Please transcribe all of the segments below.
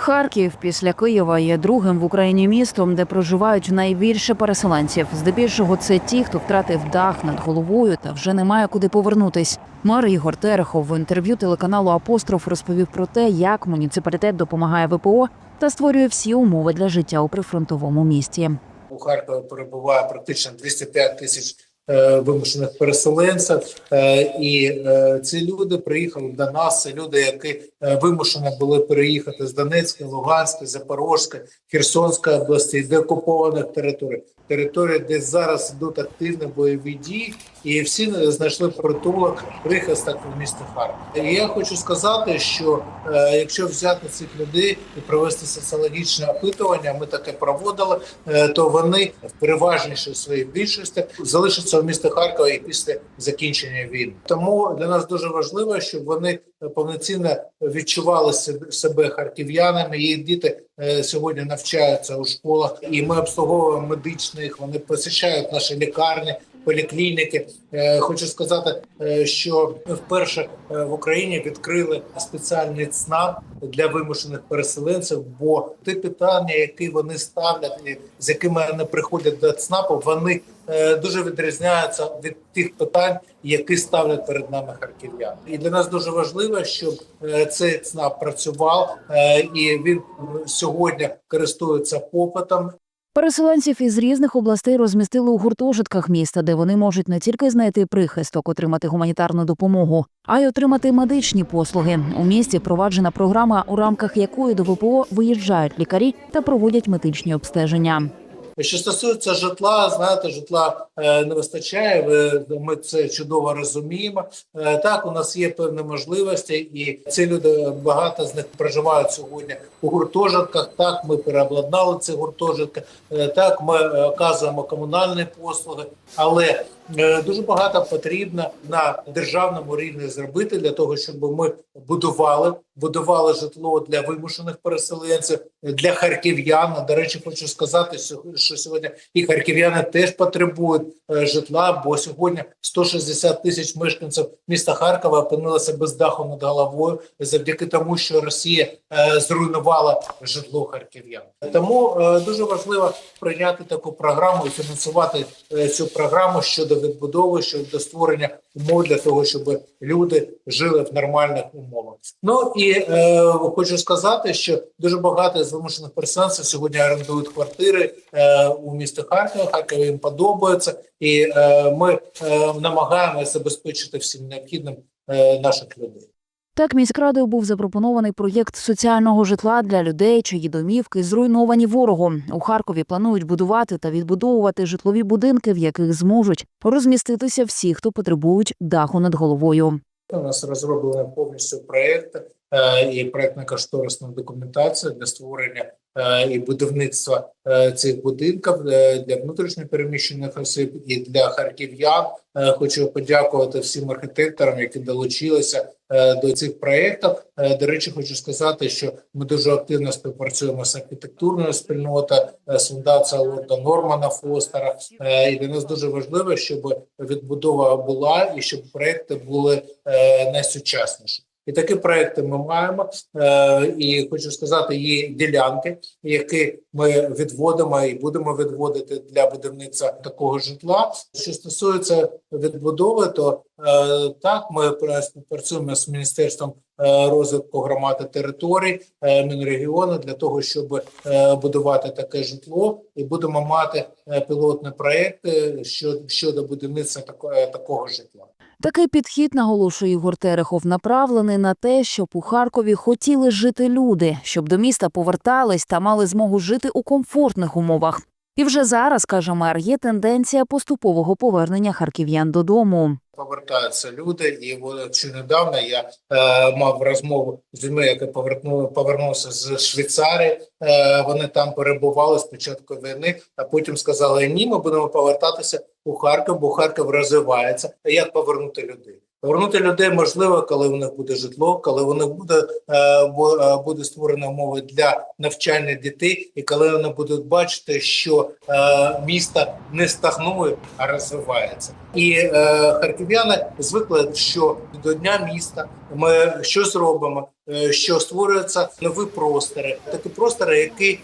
Харків після Києва є другим в Україні містом, де проживають найбільше переселенців. Здебільшого це ті, хто втратив дах над головою та вже не має куди повернутись. Мер Ігор Терехов в інтерв'ю телеканалу Апостроф розповів про те, як муніципалітет допомагає ВПО та створює всі умови для життя у прифронтовому місті. У Харкові перебуває практично 205 тисяч вимушених переселенців, е, і е, ці люди приїхали до нас. Це люди, які е, вимушені були переїхати з Донецької, Луганської, Запорізької, Херсонської області, з окупованих територій, території, де зараз йдуть активні бойові дії, і всі знайшли притулок, прихисток в місті Харків. І я хочу сказати, що е, якщо взяти цих людей і провести соціологічне опитування, ми таке проводили, е, то вони в переважнішій своїй більшості залишаться в місто Харкова і після закінчення війни. Тому для нас дуже важливо, щоб вони повноцінно відчували себе- харків'янами. Їх діти е, сьогодні навчаються у школах, і ми обслуговуємо медичних. Вони посещають наші лікарні. Поліклініки Е, хочу сказати, е, що вперше е, в Україні відкрили спеціальний ЦНАП для вимушених переселенців. Бо ті питання, які вони ставлять, з якими вони приходять до ЦНАПу, вони дуже відрізняються від тих питань, які ставлять перед нами харків'яни. І для нас дуже важливо, щоб цей ЦНАП працював, і він сьогодні користується попитом. Переселенців із різних областей розмістили у гуртожитках міста, де вони можуть не тільки знайти прихисток, отримати гуманітарну допомогу, а й отримати медичні послуги. У місті впроваджена програма, у рамках якої до ВПО виїжджають лікарі та проводять медичні обстеження. Що стосується житла, знаєте, житла е, не вистачає. Ви ми це чудово розуміємо. Е, так, у нас є певні можливості, і ці люди багато з них проживають сьогодні у гуртожитках. Так, ми переобладнали ці гуртожитки. Е, так, ми е, оказуємо комунальні послуги, але е, дуже багато потрібно на державному рівні зробити для того, щоб ми будували, будували житло для вимушених переселенців, для харків'ян. До речі, хочу сказати, що- сьогодні і харків'яни теж потребують е, житла, бо сьогодні 160 тисяч мешканців міста Харкова опинилися без даху над головою завдяки тому, що Росія е, зруйнувала житло харків'ян. Тому е, дуже важливо прийняти таку програму і фінансувати е, цю програму щодо відбудови, щодо створення умов для того, щоб люди жили в нормальних умовах. Ну і е, хочу сказати, що дуже багато з вимушених переселенців сьогодні орендують квартири е, у місті Харкова. Харкові їм подобається, і е, ми е, намагаємося забезпечити всім необхідним е, наших людей. Так, міськрадою був запропонований проєкт соціального житла для людей, чиї домівки зруйновані ворогом. У Харкові планують будувати та відбудовувати житлові будинки, в яких зможуть розміститися всі, хто потребують даху над головою. У нас розроблено повністю проєкт е, і проєктно-кошторисна документація для створення і будівництва е, цих будинків е, для внутрішньопереміщених осіб і для харків'ян. Е, Хочу подякувати всім архітекторам, які долучилися е, до цих проєктів. Е, До речі, хочу сказати, що ми дуже активно співпрацюємо з архітектурною спільнотою, е, з фундацією Лорда Нормана Фостера. Е, І для нас дуже важливо, щоб відбудова була і щоб проекти були е, найсучасніші. І такі проекти ми маємо. Е, і хочу сказати, є ділянки, які ми відводимо і будемо відводити для будівництва такого житла. Що стосується відбудови, то е, так ми пра- співпрацюємо з міністерством е, розвитку громад і територій Мінрегіону для того, щоб будувати таке житло, і будемо мати пілотні проекти щодо, будівництва такого житла. Такий підхід, наголошує Ігор Терехов, направлений на те, щоб у Харкові хотіли жити люди, щоб до міста повертались та мали змогу жити у комфортних умовах. І вже зараз, каже мер, є тенденція поступового повернення харків'ян додому. повертаються люди, і ще недавно я е, мав розмову з людьми, які повернули повернувся з Швейцарії. Е, вони там перебували з початку війни, а потім сказали: ні, ми будемо повертатися у Харків, бо Харків. А як повернути людей? Повернути людей можливо, коли у них буде житло, коли них буде, е, е, буде створена умови для навчання дітей, і коли вони будуть бачити, що е, місто не стагнує, а розвивається. І харків'яни звикли, що до дня міста ми щось робимо, що створюються нові простори, такі простори, які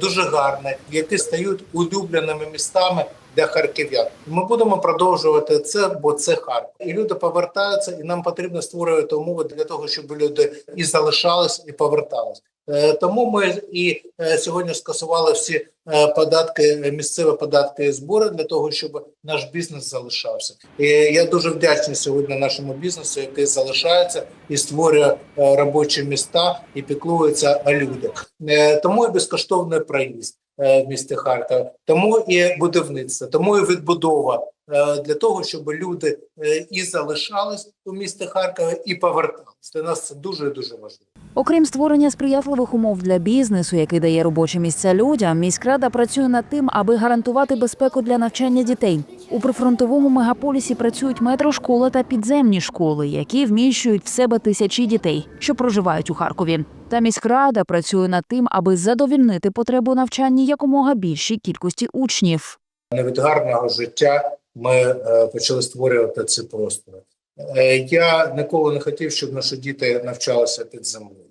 дуже гарні, які стають улюбленими містами для харків'ян. Ми будемо продовжувати це, бо це Харків. І люди повертаються, і нам потрібно створювати умови для того, щоб люди і залишались, і повертались. Е, Тому ми і е, сьогодні скасували всі е, податки, місцеві податки і збори для того, щоб наш бізнес залишався. І я дуже вдячний сьогодні нашому бізнесу, який залишається і створює робочі міста і піклується о людях. Тому і безкоштовний проїзд в місті Харкова, тому і будівництво, тому і відбудова е, для того, щоб люди е, і залишались у місті Харкова, і повертались. Для нас це дуже дуже важливо. Окрім створення сприятливих умов для бізнесу, який дає робочі місця людям, міськрада працює над тим, аби гарантувати безпеку для навчання дітей. У прифронтовому мегаполісі працюють метрошколи та підземні школи, які вміщують в себе тисячі дітей, що проживають у Харкові. Та міськрада працює над тим, аби задовільнити потребу навчання якомога більшій кількості учнів. Не від гарного життя ми е, почали створювати ці простори. Е, Я ніколи не хотів, щоб наші діти навчалися під землею.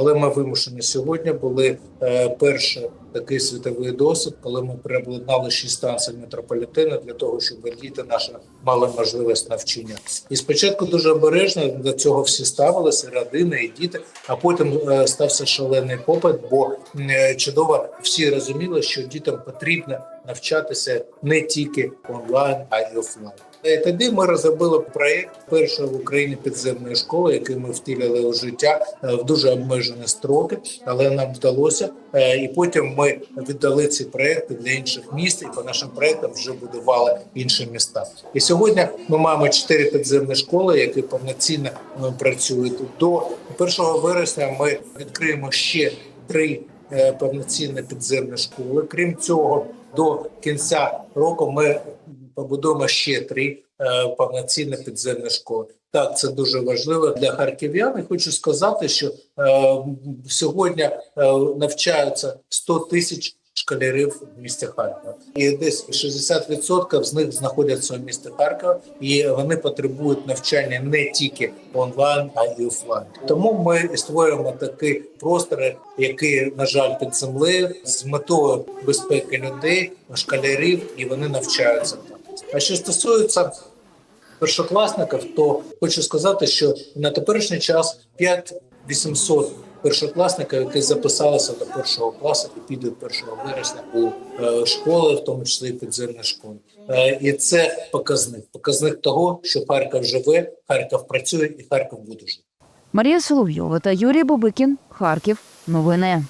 Але ми вимушені сьогодні були е, перший такий світовий досвід, коли ми переобладнали шість станцій метрополітену для того, щоб діти наші мали можливість навчання. І спочатку дуже обережно до цього всі ставилися, родини і діти, а потім е, стався шалений попит, бо е, чудово всі розуміли, що дітям потрібно навчатися не тільки онлайн, а й офлайн. І тоді ми розробили проєкт першої в Україні підземної школи, який ми втілили у життя е, в дуже обмежені строки, але нам вдалося. Е, І потім ми віддали ці проекти для інших міст, і по нашим проектам вже будували інші міста. І сьогодні ми маємо чотири підземні школи, які повноцінно е, працюють. До 1 вересня ми відкриємо ще три е, повноцінні підземні школи. Крім цього, до кінця року ми побудуємо ще три е, повноцінні підземні школи. Так, це дуже важливо для харків'ян. І хочу сказати, що е, сьогодні е, навчаються 100 тисяч школярів в місті Харкова, і десь 60% з них знаходяться в місті Харкова, і вони потребують навчання не тільки онлайн, а й офлайн. Тому ми створюємо такі простори, які на жаль під землею з метою безпеки людей, школярів, і вони навчаються там. А що стосується першокласників, то хочу сказати, що на теперішній час 5800 першокласників, які записалися до першого класу і підуть 1 вересня у е, школи, в тому числі підземні школи. Е, І це показник. Показник того, що Харків живе, Харків працює і Харків буде жити. Марія Соловйова та Юрій Бобикін. Харків. Новини.